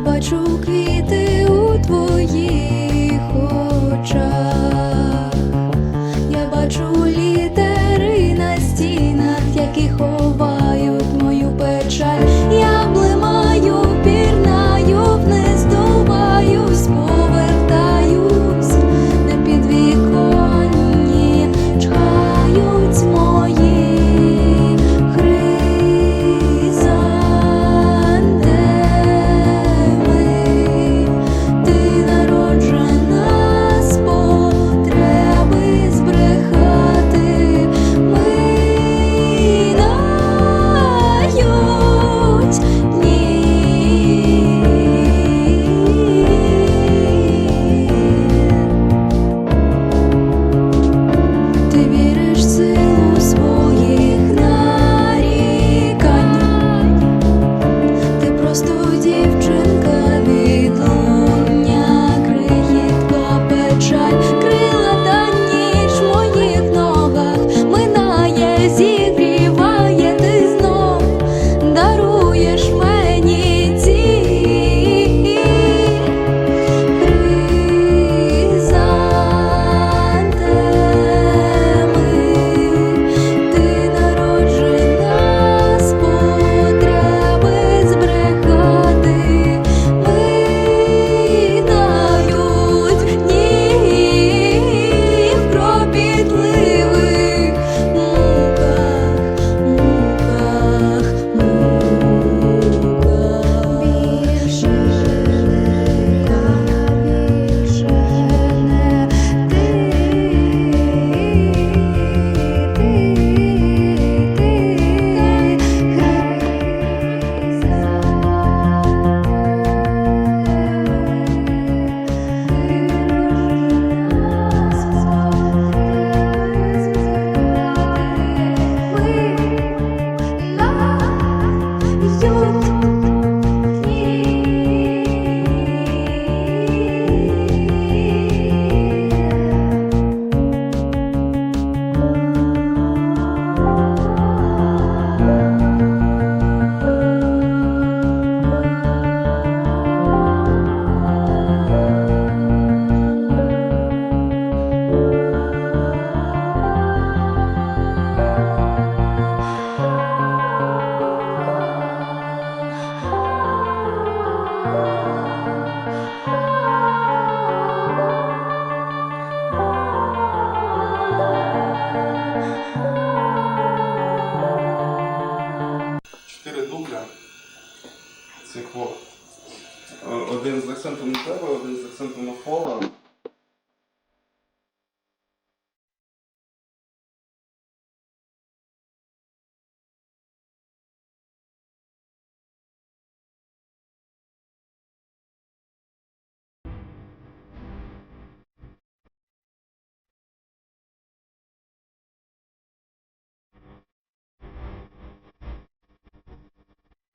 бачу квіти у твоїх очах. цих вод. Е, один з акцентом на тебе, один з акцентом на пола.